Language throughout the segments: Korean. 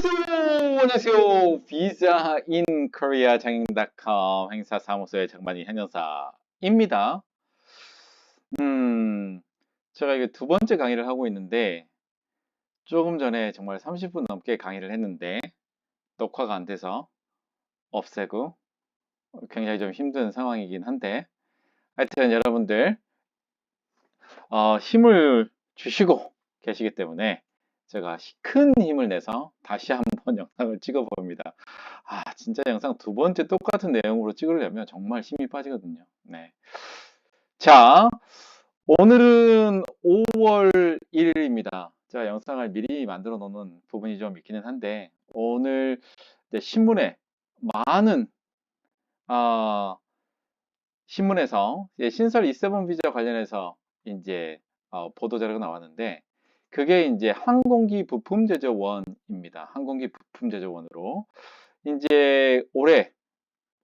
안녕하세요. 비자 인 코리아 장인닷컴 행사 사무소의 장만희 행정사입니다. 음, 제가 이게 두 번째 강의를 하고 있는데 조금 전에 정말 30분 넘게 강의를 했는데 녹화가 안 돼서 없애고 굉장히 좀 힘든 상황이긴 한데 하여튼 여러분들 어, 힘을 주시고 계시기 때문에 제가 큰 힘을 내서 다시 한번 영상을 찍어 봅니다. 아, 진짜 영상 두 번째 똑같은 내용으로 찍으려면 정말 힘이 빠지거든요. 네. 자, 오늘은 5월 1일입니다. 제가 영상을 미리 만들어 놓는 부분이 좀 있기는 한데, 오늘 신문에 많은, 어, 신문에서 신설 E7 비자 관련해서 이제 어, 보도 자료가 나왔는데, 그게 이제 항공기 부품 제조원입니다. 항공기 부품 제조원으로 이제 올해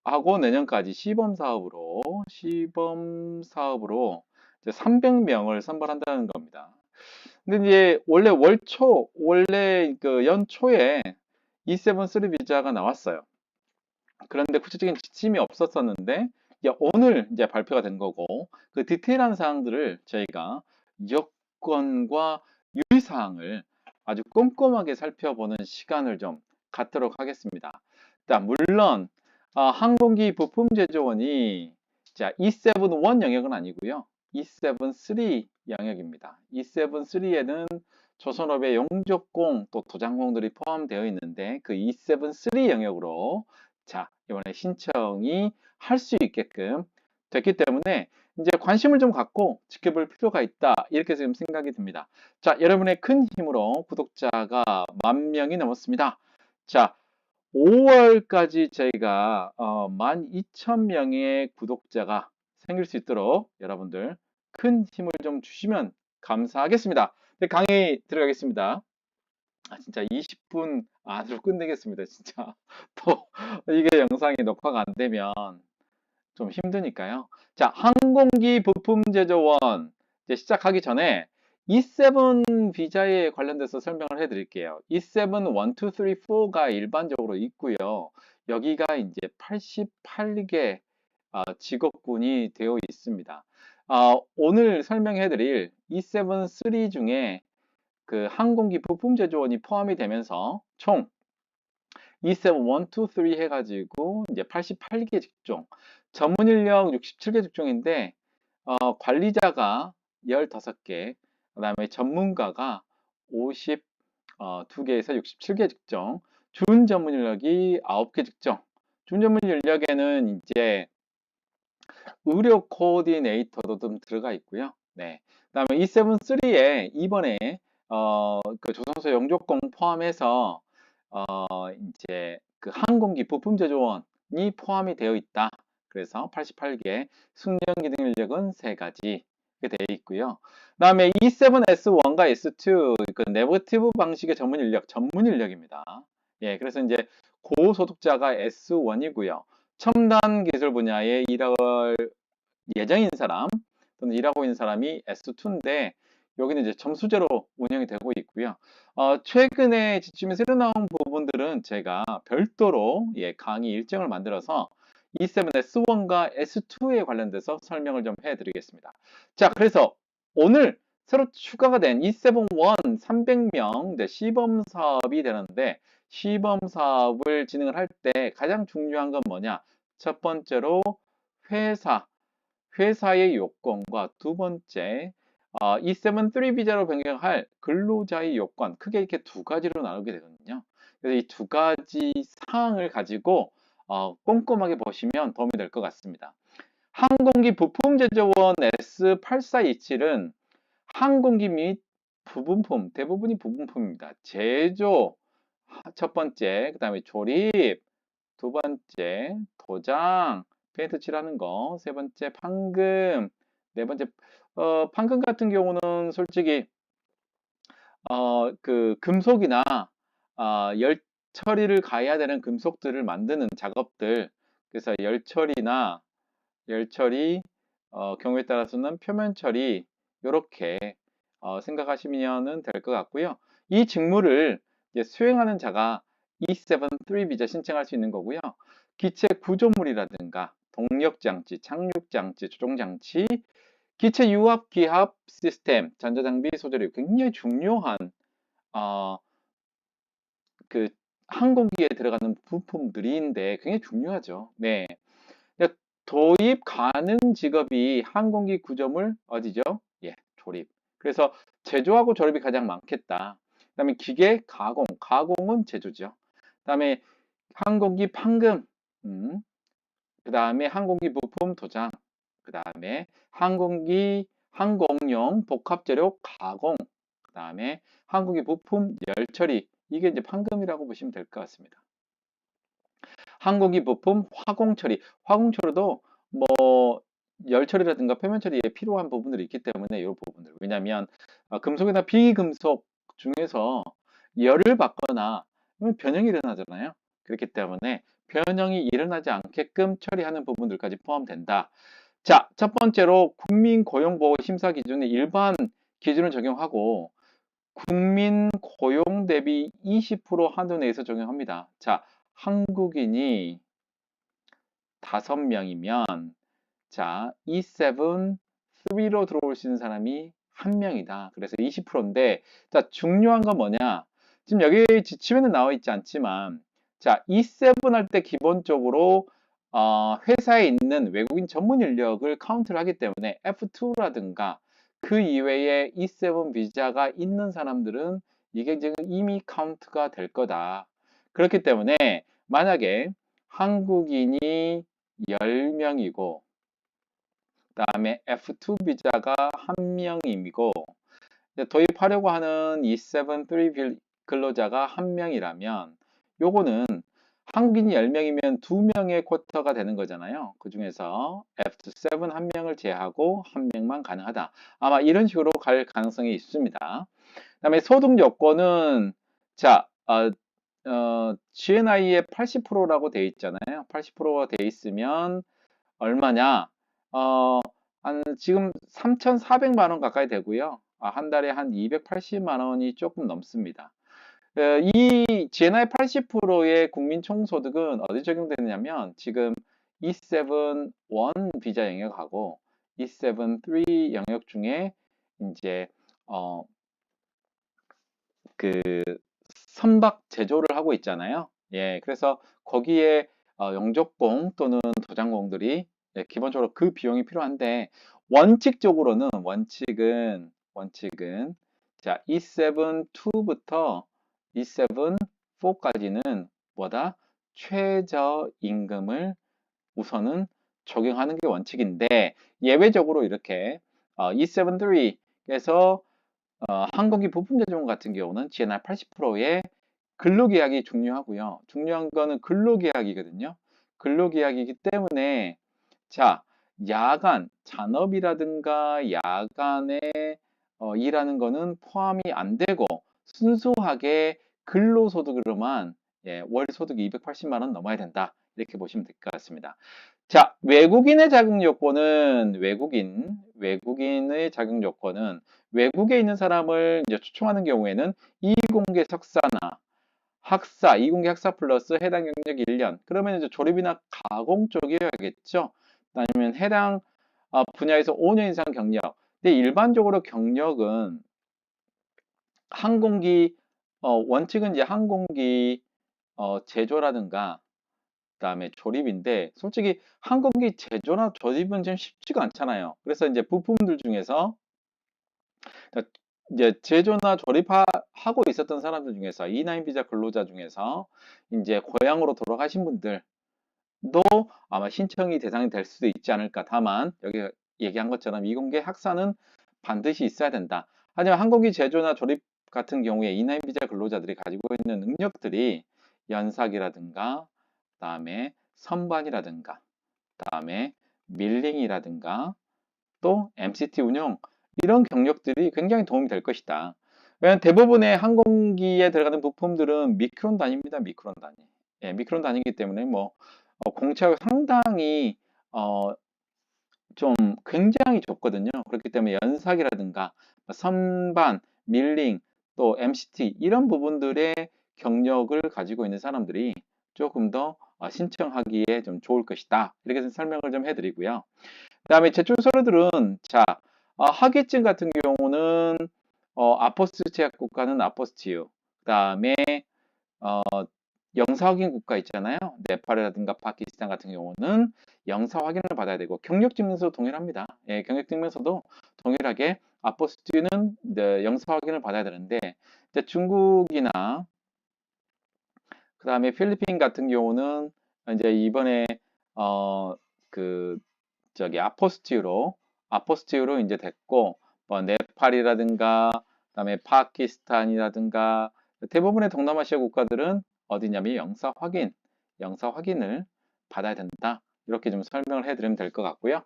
하고 내년까지 시범 사업으로 시범 사업으로 300명을 선발한다는 겁니다. 근데 이제 원래 월초 원래 그 연초에 E7 3 비자가 나왔어요. 그런데 구체적인 지침이 없었었는데 오늘 이제 발표가 된 거고 그 디테일한 사항들을 저희가 여권과 유의사항을 아주 꼼꼼하게 살펴보는 시간을 좀 갖도록 하겠습니다. 자, 물론 어, 항공기 부품 제조원이 자, E71 영역은 아니고요. E73 영역입니다. E73에는 조선업의 용접공 또 도장공들이 포함되어 있는데 그 E73 영역으로 자 이번에 신청이 할 수 있게끔 됐기 때문에 이제 관심을 좀 갖고 지켜볼 필요가 있다. 이렇게 지금 생각이 듭니다. 자, 여러분의 큰 힘으로 구독자가 만 명이 넘었습니다. 자, 5월까지 저희가 어, 12,000명의 구독자가 생길 수 있도록 여러분들 큰 힘을 좀 주시면 감사하겠습니다. 네, 강의 들어가겠습니다. 아, 진짜 20분 안으로 끝내겠습니다. 진짜 또 이게 영상이 녹화가 안 되면 좀 힘드니까요. 자, 항공기 부품 제조원 이제 시작하기 전에 E7 비자에 관련돼서 설명을 해드릴게요. E7 1, 2, 3, 4가 일반적으로 있고요. 여기가 이제 88개 어, 직업군이 되어 있습니다. 어, 오늘 설명해드릴 E7 3 중에 그 항공기 부품 제조원이 포함이 되면서 총 E7 1, 2, 3 해가지고 이제 88개 직종 전문 인력 67개 직종인데 어, 관리자가 15개, 그 다음에 전문가가 52개에서 어, 67개 직종, 준 전문 인력이 9개 직종. 준 전문 인력에는 이제 의료 코디네이터도 좀 들어가 있고요. 네. 그 다음에 E7-3에 이번에 어, 그 조선소 용접공 포함해서 어, 이제 그 항공기 부품 제조원이 포함이 되어 있다. 그래서 88개, 숙련 기능 인력은 3가지 되어 있고요. 그 다음에 E7S1과 S2, 그 네거티브 방식의 전문 인력, 전문 인력입니다. 예, 그래서 이제 고소득자가 S1이고요. 첨단 기술 분야에 일할 예정인 사람 또는 일하고 있는 사람이 S2인데 여기는 이제 점수제로 운영이 되고 있고요. 어, 최근에 지침에 새로 나온 부분들은 제가 별도로 예, 강의 일정을 만들어서 E7 S1과 S2에 관련돼서 설명을 좀 해드리겠습니다. 자, 그래서 오늘 새로 추가가 된 E7 1 300명 네, 시범 사업이 되는데 시범 사업을 진행을 할 때 가장 중요한 건 뭐냐? 첫 번째로 회사, 회사의 요건과 두 번째 어, E7 3 비자로 변경할 근로자의 요건 크게 이렇게 두 가지로 나누게 되거든요. 그래서 이 두 가지 사항을 가지고 어, 꼼꼼하게 보시면 도움이 될 것 같습니다. 항공기 부품 제조원 S8427은 항공기 및 부분품, 대부분이 부분품입니다. 제조, 첫 번째, 그 다음에 조립, 두 번째, 도장, 페인트 칠하는 거, 세 번째, 판금, 네 번째, 어, 판금 같은 경우는 솔직히, 어, 그, 금속이나, 어, 열, 처리를 가해야 되는 금속들을 만드는 작업들 그래서 열 처리나 열 처리 어, 경우에 따라서는 표면 처리 이렇게 어, 생각하시면 될 것 같고요. 이 직무를 수행하는 자가 E73 비자 신청할 수 있는 거고요. 기체 구조물이라든가 동력 장치, 착륙 장치, 조종 장치, 기체 유압, 기압 시스템, 전자장비 소재류 굉장히 중요한 어, 그 항공기에 들어가는 부품들인데 굉장히 중요하죠. 네. 도입 가능 직업이 항공기 구조물 어디죠? 예, 조립. 그래서 제조하고 조립이 가장 많겠다. 그 다음에 기계 가공, 가공은 제조죠. 그 다음에 항공기 판금, 음. 그 다음에 항공기 부품 도장, 그 다음에 항공기 항공용 복합재료 가공, 그 다음에 항공기 부품 열처리, 이게 이제 판금이라고 보시면 될 것 같습니다. 항공기 부품 화공 처리, 화공 처리도 뭐 열처리라든가 표면 처리에 필요한 부분들이 있기 때문에 이 부분들 왜냐하면 어, 금속이나 비금속 중에서 열을 받거나 변형이 일어나잖아요. 그렇기 때문에 변형이 일어나지 않게끔 처리하는 부분들까지 포함된다. 자, 첫 번째로 국민 고용보호 심사 기준의 일반 기준을 적용하고 국민 고용 대비 20% 한도 내에서 적용합니다. 자, 한국인이 5명이면 자, E7 3로 들어올 수 있는 사람이 1명이다. 그래서 20%인데 자, 중요한 건 뭐냐? 지금 여기 지침에는 나와 있지 않지만 자, E7 할 때 기본적으로 어, 회사에 있는 외국인 전문 인력을 카운트를 하기 때문에 F2라든가 그 이외에 E7 비자가 있는 사람들은 이게 지금 이미 카운트가 될 거다. 그렇기 때문에 만약에 한국인이 10명이고 그 다음에 F2 비자가 1명이고 도입하려고 하는 E7 근로자가 1명이라면 요거는 한국인이 10명이면 2명의 쿼터가 되는 거잖아요. 그 중에서 F7 1명을 제하고 1명만 가능하다. 아마 이런 식으로 갈 가능성이 있습니다. 그 다음에 소득 요건은 자, 어, 어, GNI에 80%라고 되어 있잖아요. 80%가 되어 있으면 얼마냐? 어, 한 지금 3,400만 원 가까이 되고요. 아, 한 달에 한 280만 원이 조금 넘습니다. 어, 이 GNI 80%의 국민 총소득은 어디 적용되느냐면 지금 E7 1 비자 영역하고 E7 3 영역 중에 이제 어, 그 선박 제조를 하고 있잖아요. 예, 그래서 거기에 어, 영접공 또는 도장공들이 예, 기본적으로 그 비용이 필요한데 원칙적으로는 원칙은 원칙은 자 E7 2부터 E7 4까지는 뭐다 최저 임금을 우선은 적용하는 게 원칙인데 예외적으로 이렇게 어, E7 3에서 어, 항공기 부품 제조원 같은 경우는 GNR 80%의 근로계약이 중요하고요. 중요한 거는 근로계약이거든요. 근로계약이기 때문에 자 야간 잔업이라든가 야간에 어, 일하는 거는 포함이 안 되고 순수하게 근로소득으로만 예, 월 소득이 280만 원 넘어야 된다. 이렇게 보시면 될 것 같습니다. 자, 외국인의 자격 요건은 외국인, 외국인의 자격 요건은 외국에 있는 사람을 이제 초청하는 경우에는 이공계 석사나 학사, 이공계 학사 플러스 해당 경력이 1년. 그러면 이제 조립이나 가공 쪽이어야겠죠. 아니면 해당 아, 분야에서 5년 이상 경력. 근데 일반적으로 경력은 항공기 어, 원칙은 이제 항공기 어, 제조라든가 그다음에 조립인데 솔직히 항공기 제조나 조립은 좀 쉽지가 않잖아요. 그래서 이제 부품들 중에서 이제 제조나 조립하고 있었던 사람들 중에서 E9 비자 근로자 중에서 이제 고향으로 돌아가신 분들도 아마 신청이 대상이 될 수도 있지 않을까. 다만 여기 얘기한 것처럼 이공계 학사는 반드시 있어야 된다. 하지만 항공기 제조나 조립 같은 경우에 E9 비자 근로자들이 가지고 있는 능력들이 연삭이라든가 다음에 선반이라든가 다음에 밀링이라든가 또 MCT 운영 이런 경력들이 굉장히 도움이 될 것이다. 왜냐하면 대부분의 항공기에 들어가는 부품들은 미크론 단위입니다. 미크론 단위. 예, 미크론 단위이기 때문에 뭐 어, 공차가 상당히 어, 좀 굉장히 좁거든요. 그렇기 때문에 연삭이라든가 선반, 밀링, 또 MCT 이런 부분들의 경력을 가지고 있는 사람들이 조금 더 어, 신청하기에 좀 좋을 것이다. 이렇게 설명을 좀 해드리고요. 그 다음에 제출 서류들은 자 어, 학위증 같은 경우는 어, 아포스트 제약 국가는 아포스티유 그 다음에 어, 영사 확인 국가 있잖아요. 네팔이라든가 파키스탄 같은 경우는 영사 확인을 받아야 되고 경력 증명서 동일합니다. 예, 경력 증명서도 동일하게 아포스티는 네, 영사 확인을 받아야 되는데 중국이나 그 다음에 필리핀 같은 경우는 이제 이번에 어 그 저기 아포스티로 아포스티로 이제 됐고 뭐 네팔이라든가 그다음에 파키스탄이라든가 대부분의 동남아시아 국가들은 어디냐면 영사 확인, 영사 확인을 받아야 된다. 이렇게 좀 설명을 해드리면 될 것 같고요.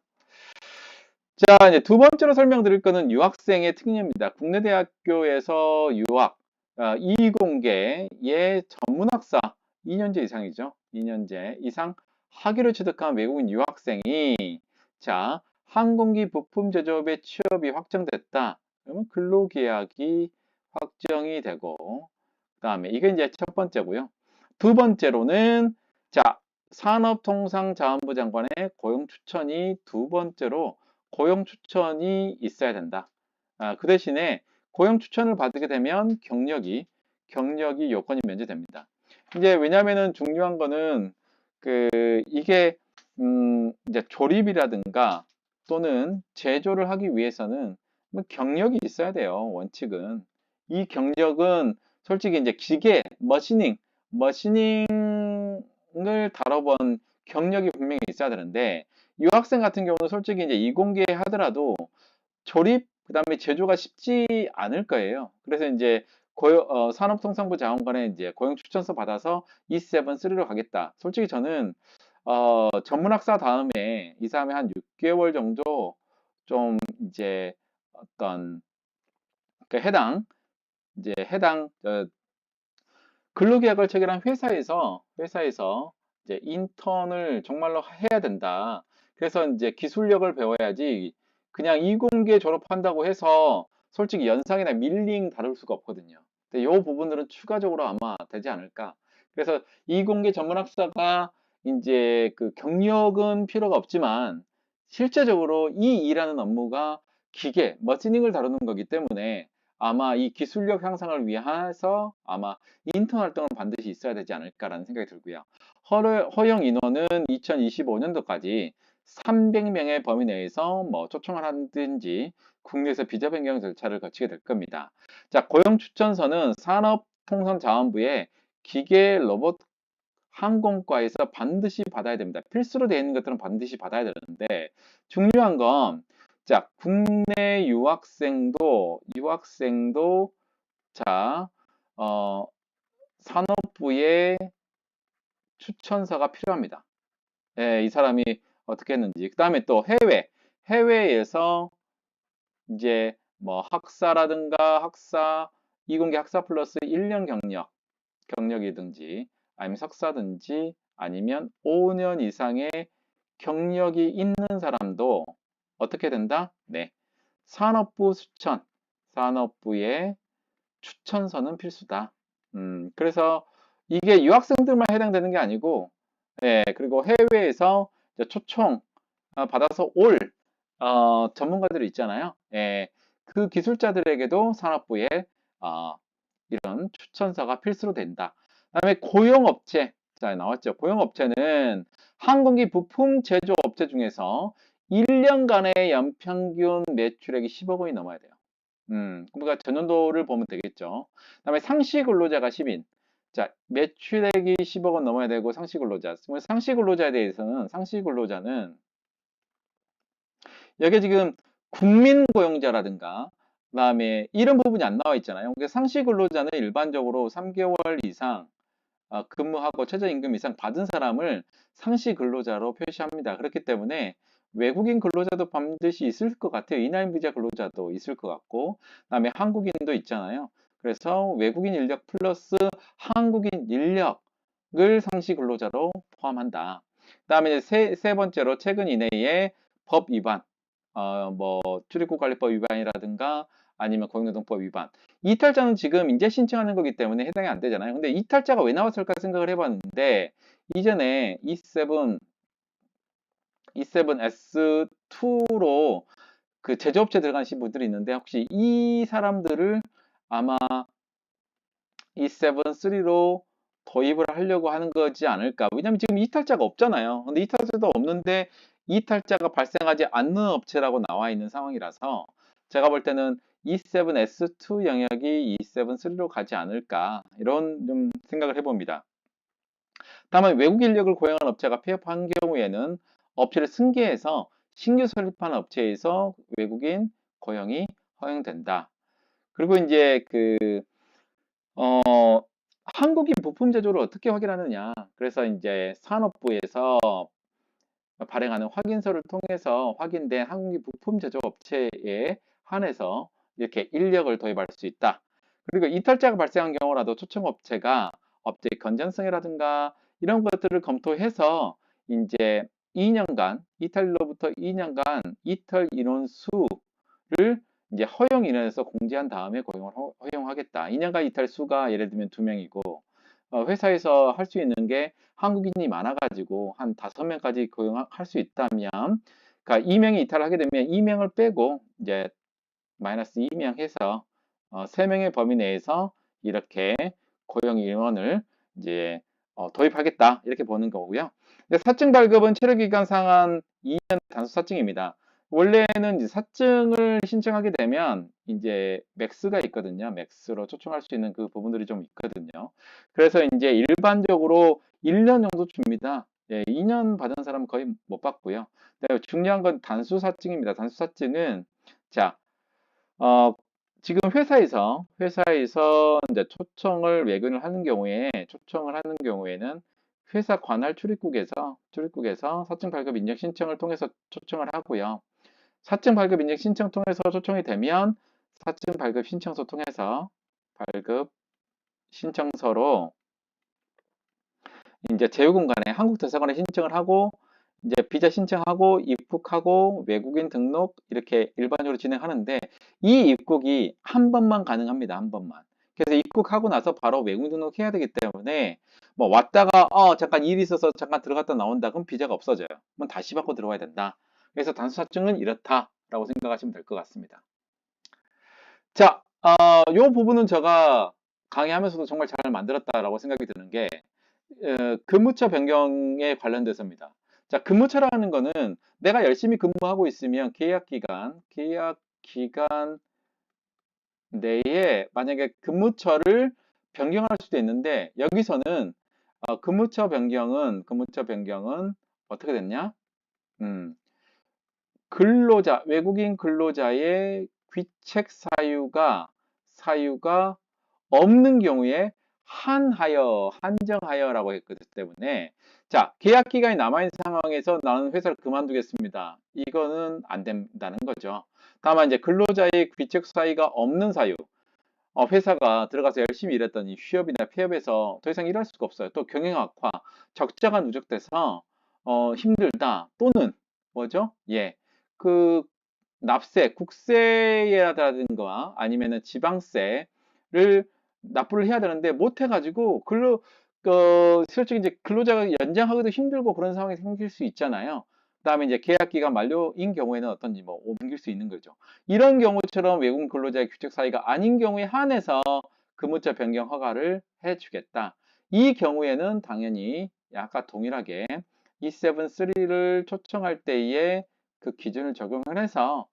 자, 이제 두 번째로 설명드릴 거는 유학생의 특례입니다. 국내 대학교에서 유학, 어, 이공계의 전문학사 2년제 이상이죠. 2년제 이상 학위를 취득한 외국인 유학생이 자, 항공기 부품 제조업의 취업이 확정됐다. 그러면 근로계약이 확정이 되고 그 다음에 이게 이제 첫 번째고요. 두 번째로는 자 산업통상자원부 장관의 고용 추천이 두 번째로 고용 추천이 있어야 된다. 아, 그 대신에 고용 추천을 받게 되면 경력이 경력이 요건이 면제됩니다. 이제 왜냐하면은 중요한 거는 그 이게 음 이제 조립이라든가 또는 제조를 하기 위해서는 뭐 경력이 있어야 돼요. 원칙은 이 경력은 솔직히 이제 기계, 머시닝, 머시닝을 다뤄본 경력이 분명히 있어야 되는데 유학생 같은 경우는 솔직히 이제 이공계 하더라도 조립 그 다음에 제조가 쉽지 않을 거예요. 그래서 이제 고용, 어, 산업통상부 자원관에 이제 고용 추천서 받아서 E7, 3로 가겠다. 솔직히 저는 어, 전문학사 다음에 이 사람이 한 6개월 정도 좀 이제 어떤 그 해당 이제 해당 어, 근로계약을 체결한 회사에서 회사에서 이제 인턴을 정말로 해야 된다. 그래서 이제 기술력을 배워야지 그냥 이공계 졸업한다고 해서 솔직히 연상이나 밀링 다룰 수가 없거든요. 근데 이 부분들은 추가적으로 아마 되지 않을까. 그래서 이공계 전문학사가 이제 그 경력은 필요가 없지만 실제적으로 이 일하는 업무가 기계, 머시닝을 다루는 거기 때문에 아마 이 기술력 향상을 위해서 아마 인턴 활동은 반드시 있어야 되지 않을까라는 생각이 들고요. 허용 인원은 2025년도까지 300명의 범위 내에서 뭐 초청을 하든지 국내에서 비자 변경 절차를 거치게 될 겁니다. 자, 고용 추천서는 산업통상자원부의 기계 로봇 항공과에서 반드시 받아야 됩니다. 필수로 되어 있는 것들은 반드시 받아야 되는데 중요한 건 자, 국내 유학생도, 유학생도, 자, 어, 산업부의 추천서가 필요합니다. 예, 이 사람이 어떻게 했는지. 그 다음에 또 해외, 해외에서 이제 뭐 학사라든가 학사, 이공계 학사 플러스 1년 경력, 경력이든지 아니면 석사든지 아니면 5년 이상의 경력이 있는 사람도 어떻게 된다? 네. 산업부 추천, 산업부의 추천서는 필수다. 음, 그래서 이게 유학생들만 해당되는 게 아니고, 예, 그리고 해외에서 초청 어, 받아서 올 어, 전문가들이 있잖아요. 예, 그 기술자들에게도 산업부에 어, 이런 추천서가 필수로 된다. 다음에 고용업체, 자 나왔죠. 고용업체는 항공기 부품 제조업체 중에서 1년간의 연평균 매출액이 10억 원이 넘어야 돼요. 음, 그러니까 전년도를 보면 되겠죠. 그 다음에 상시 근로자가 10인. 자, 매출액이 10억 원 넘어야 되고 상시 근로자. 상시 근로자에 대해서는 상시 근로자는 여기 지금 국민 고용자라든가 그다음에 이런 부분이 안 나와 있잖아요. 그러니까 상시 근로자는 일반적으로 3개월 이상 어, 근무하고 최저임금 이상 받은 사람을 상시 근로자로 표시합니다. 그렇기 때문에 외국인 근로자도 반드시 있을 것 같아요. 이나인 비자 근로자도 있을 것 같고, 그다음에 한국인도 있잖아요. 그래서 외국인 인력 플러스 한국인 인력을 상시 근로자로 포함한다. 그다음에 세, 세 번째로 최근 이내에 법 위반, 어, 뭐 출입국 관리법 위반이라든가 아니면 고용노동법 위반. 이탈자는 지금 이제 신청하는 거기 때문에 해당이 안 되잖아요. 근데 이탈자가 왜 나왔을까 생각을 해봤는데 이전에 E7 E7S2로 그 제조업체 들어가신 분들이 있는데 혹시 이 사람들을 아마 E7-3로 도입을 하려고 하는 거지 않을까. 왜냐면 지금 이탈자가 없잖아요. 근데 이탈자도 없는데 이탈자가 발생하지 않는 업체라고 나와 있는 상황이라서 제가 볼 때는 E7S2 영역이 E7-3로 가지 않을까. 이런 좀 생각을 해봅니다. 다만 외국 인력을 고용한 업체가 폐업한 경우에는 업체를 승계해서 신규 설립한 업체에서 외국인 고용이 허용된다. 그리고 이제 그, 어, 한국인 부품 제조를 어떻게 확인하느냐. 그래서 이제 산업부에서 발행하는 확인서를 통해서 확인된 한국인 부품 제조 업체에 한해서 이렇게 인력을 도입할 수 있다. 그리고 이탈자가 발생한 경우라도 초청업체가 업체 건전성이라든가 이런 것들을 검토해서 이제 2년간 이탈로부터 2년간 이탈 인원 수를 이제 허용 인원에서 공지한 다음에 고용을 허용하겠다. 2년간 이탈 수가 예를 들면 2명이고 어, 회사에서 할 수 있는 게 한국인이 많아가지고 한 5명까지 고용할 수 있다면 그러니까 2명이 이탈을 하게 되면 2명을 빼고 이제 마이너스 2명 해서 어, 3명의 범위 내에서 이렇게 고용 인원을 이제 어, 도입하겠다 이렇게 보는 거고요. 사증 발급은 체류기간 상한 2년 단수 사증입니다. 원래는 사증을 신청하게 되면 이제 맥스가 있거든요. 맥스로 초청할 수 있는 그 부분들이 좀 있거든요. 그래서 이제 일반적으로 1년 정도 줍니다. 예, 2년 받은 사람은 거의 못 받고요. 중요한 건 단수 사증입니다. 단수 사증은 자, 어, 지금 회사에서 회사에서 이제 초청을 외근을 하는 경우에 초청을 하는 경우에는 회사 관할 출입국에서 출입국에서 사증 발급 인증 신청을 통해서 초청을 하고요. 사증 발급 인증 신청 통해서 초청이 되면 사증 발급 신청서 통해서 발급 신청서로 이제 제휴공간에 한국 대사관에 신청을 하고 이제 비자 신청하고 입국하고 외국인 등록 이렇게 일반적으로 진행하는데 이 입국이 한 번만 가능합니다. 한 번만. 그래서 입국하고 나서 바로 외국인 등록해야 되기 때문에 뭐 왔다가 어 잠깐 일이 있어서 잠깐 들어갔다 나온다 그럼 비자가 없어져요. 그럼 다시 받고 들어와야 된다. 그래서 단수사증은 이렇다라고 생각하시면 될 것 같습니다. 자, 어, 요 부분은 제가 강의하면서도 정말 잘 만들었다라고 생각이 드는 게 어, 근무처 변경에 관련돼서입니다. 자, 근무처라는 거는 내가 열심히 근무하고 있으면 계약 기간, 계약 기간 내에 만약에 근무처를 변경할 수도 있는데 여기서는 어, 근무처 변경은 근무처 변경은 어떻게 됐냐? 음, 근로자 외국인 근로자의 귀책 사유가 사유가 없는 경우에 한하여 한정하여라고 했기 때문에 자 계약 기간이 남아있는 상황에서 나는 회사를 그만두겠습니다. 이거는 안 된다는 거죠. 다만 이제 근로자의 귀책 사유가 없는 사유 어, 회사가 들어가서 열심히 일했더니 휴업이나 폐업에서 더 이상 일할 수가 없어요. 또 경영 악화, 적자가 누적돼서 어, 힘들다 또는 뭐죠? 예, 그 납세, 국세라든가 아니면은 지방세를 납부를 해야 되는데 못 해가지고 근로 그 실제로 이제 근로자가 연장하기도 힘들고 그런 상황이 생길 수 있잖아요. 그다음에 이제 계약 기간 만료인 경우에는 어떤지 뭐 옮길 수 있는 거죠. 이런 경우처럼 외국 근로자의 규칙 사유가 아닌 경우에 한해서 근무자 변경 허가를 해주겠다. 이 경우에는 당연히 아까 동일하게 E7-3를 초청할 때에 그 기준을 적용을 해서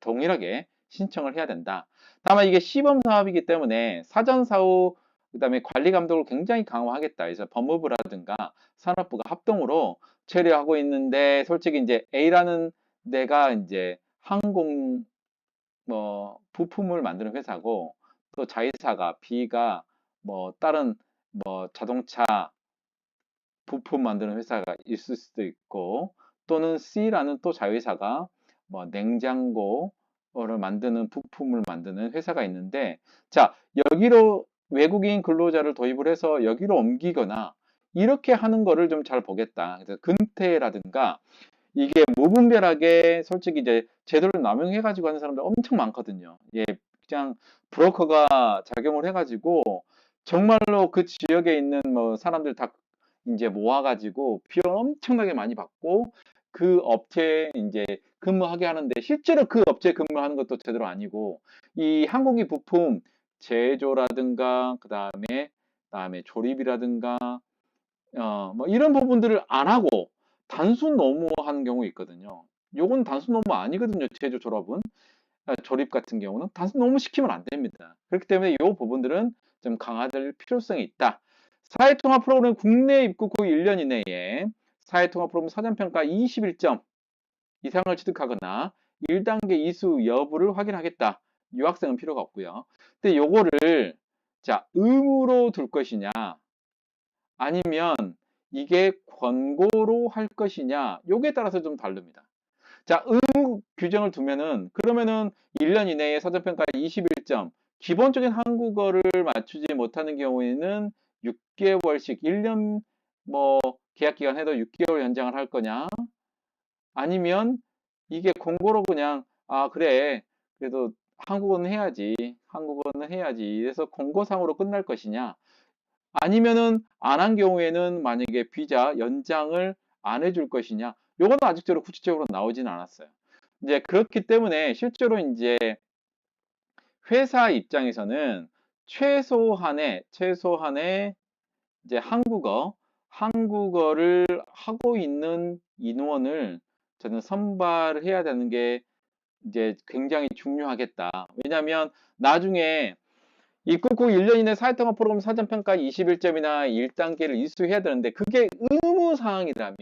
동일하게 신청을 해야 된다. 다만 이게 시범 사업이기 때문에 사전 사후 그 다음에 관리 감독을 굉장히 강화하겠다. 그래서 법무부라든가 산업부가 합동으로 처리하고 있는데 솔직히 이제 A라는 데가 이제 항공 뭐 부품을 만드는 회사고 또 자회사가 B가 뭐 다른 뭐 자동차 부품 만드는 회사가 있을 수도 있고 또는 C라는 또 자회사가 뭐 냉장고를 만드는 부품을 만드는 회사가 있는데 자 여기로 외국인 근로자를 도입을 해서 여기로 옮기거나 이렇게 하는 거를 좀 잘 보겠다. 그래서 근태라든가 이게 무분별하게 솔직히 이제 제도를 남용해 가지고 하는 사람들 엄청 많거든요. 예, 그냥 브로커가 작용을 해가지고 정말로 그 지역에 있는 뭐 사람들 다 이제 모아가지고 비용 엄청나게 많이 받고 그 업체에 이제 근무하게 하는데 실제로 그 업체에 근무하는 것도 제대로 아니고 이 항공기 부품 제조라든가 그 다음에 다음에 조립이라든가 어 뭐 이런 부분들을 안 하고 단순 노무 하는 경우 있거든요. 요건 단순 노무 아니거든요. 제조 졸업은 아, 조립 같은 경우는 단순 노무 시키면 안 됩니다. 그렇기 때문에 이 부분들은 좀 강화될 필요성이 있다. 사회통합 프로그램 국내 입국 후 1년 이내에 사회통합 프로그램 사전평가 21점 이상을 취득하거나 1단계 이수 여부를 확인하겠다. 유학생은 필요가 없고요. 근데 요거를 자 의무로 둘 것이냐 아니면 이게 권고로 할 것이냐 요게 따라서 좀 다릅니다. 자 의무 규정을 두면은 그러면은 1년 이내에 사전평가 21점 기본적인 한국어를 맞추지 못하는 경우에는 6개월씩 1년 뭐 계약 기간 해도 6개월 연장을 할 거냐 아니면 이게 공고로 그냥 아 그래 그래도 한국어는 해야지 한국어는 해야지 그래서 공고상으로 끝날 것이냐? 아니면은 안 한 경우에는 만약에 비자 연장을 안 해줄 것이냐? 요거는 아직적으로 구체적으로 나오진 않았어요. 이제 그렇기 때문에 실제로 이제 회사 입장에서는 최소한의 최소한의 이제 한국어 한국어를 하고 있는 인원을 저는 선발을 해야 되는 게 이제 굉장히 중요하겠다. 왜냐하면 나중에 입국 후 1년 이내 사회통합 프로그램 사전평가 21점이나 1단계를 이수해야 되는데 그게 의무사항이라면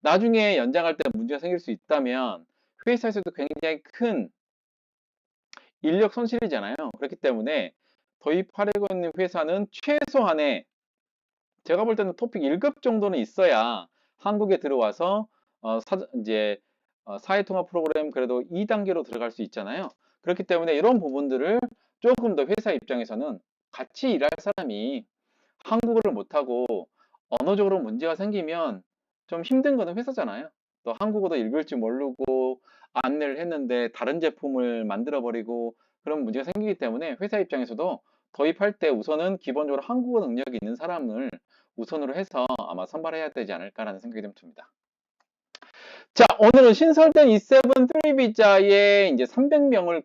나중에 연장할 때 문제가 생길 수 있다면 회사에서도 굉장히 큰 인력 손실이잖아요. 그렇기 때문에 도입하려고 있는 회사는 최소한의 제가 볼 때는 토픽 1급 정도는 있어야 한국에 들어와서 어, 사, 이제 어, 사회통합 프로그램 그래도 2단계로 들어갈 수 있잖아요. 그렇기 때문에 이런 부분들을 조금 더 회사 입장에서는 같이 일할 사람이 한국어를 못하고 언어적으로 문제가 생기면 좀 힘든 거는 회사잖아요. 또 한국어도 읽을 줄 모르고 안내를 했는데 다른 제품을 만들어 버리고 그런 문제가 생기기 때문에 회사 입장에서도 도입할 때 우선은 기본적으로 한국어 능력이 있는 사람을 우선으로 해서 아마 선발해야 되지 않을까라는 생각이 좀 듭니다. 자, 오늘은 신설된 E7 3 비자의 이제 300명을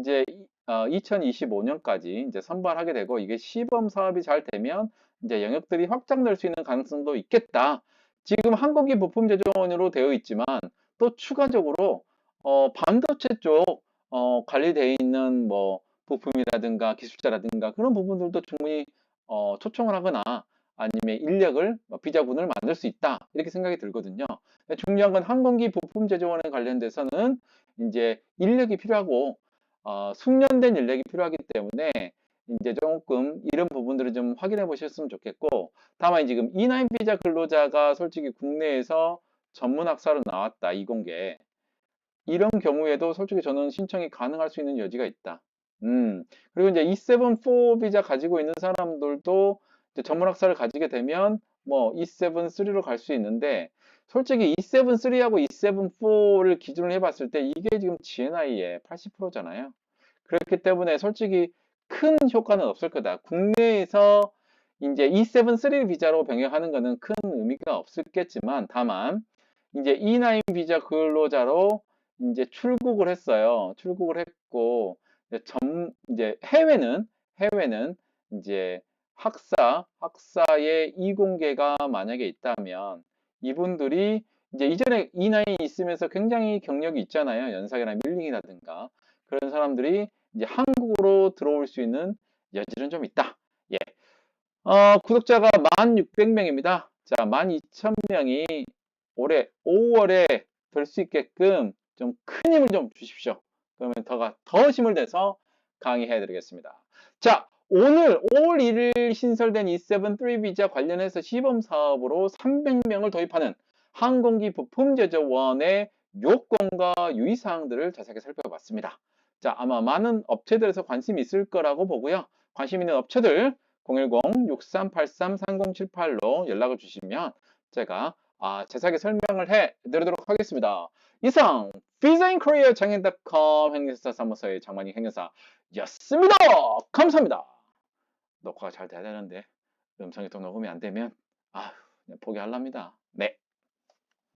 이제 2025년까지 어, 이제 선발하게 되고 이게 시범 사업이 잘 되면 이제 영역들이 확장될 수 있는 가능성도 있겠다. 지금 한국이 부품 제조원으로 되어 있지만 또 추가적으로 어, 반도체 쪽 어, 관리되어 있는 뭐 부품이라든가 기술자라든가 그런 부분들도 충분히 어, 초청을 하거나 아니면 인력을 뭐 비자군을 만들 수 있다 이렇게 생각이 들거든요. 중요한 건 항공기 부품 제조원에 관련돼서는 이제 인력이 필요하고 어, 숙련된 인력이 필요하기 때문에 이제 조금 이런 부분들을 좀 확인해 보셨으면 좋겠고 다만 지금 E9 비자 근로자가 솔직히 국내에서 전문 학사로 나왔다 이공계 이런 경우에도 솔직히 저는 신청이 가능할 수 있는 여지가 있다. 음, 그리고 이제 E7-4 비자 가지고 있는 사람들도 전문 학사를 가지게 되면 뭐 E7-3로 갈 수 있는데 솔직히 E7-3하고 E7-4를 기준으로 해봤을 때 이게 지금 GNI의 80%잖아요. 그렇기 때문에 솔직히 큰 효과는 없을 거다. 국내에서 이제 E7-3 비자로 병행하는 것은 큰 의미가 없겠지만 다만 이제 E9 비자 근로자로 이제 출국을 했어요. 출국을 했고 점 이제 해외는 해외는 이제 학사 학사의 이공계가 만약에 있다면 이분들이 이제 이전에 E9이 있으면서 굉장히 경력이 있잖아요. 연상이나 밀링이라든가 그런 사람들이 이제 한국으로 들어올 수 있는 여지는 좀 있다. 예. 어, 구독자가 1,600명입니다. 자, 12,000명이 올해 5월에 될 수 있게끔 좀 큰 힘을 좀 주십시오. 그러면 더가 더 힘을 내서 강의해 드리겠습니다. 자, 오늘 5월 1일 신설된 E7 3 비자 관련해서 시범 사업으로 300명을 도입하는 항공기 부품 제조원의 요건과 유의사항들을 자세하게 살펴봤습니다. 자, 아마 많은 업체들에서 관심이 있을 거라고 보고요. 관심 있는 업체들 010-6383-3078로 연락을 주시면 제가 아, 자세하게 설명을 해 드리도록 하겠습니다. 이상 피자인코리아 장인닷컴 행사 사무소의 장만희 행사였습니다. 감사합니다. 녹화가 잘 돼야 되는데 음성이 또 녹음이 안 되면 아, 포기할랍니다. 네.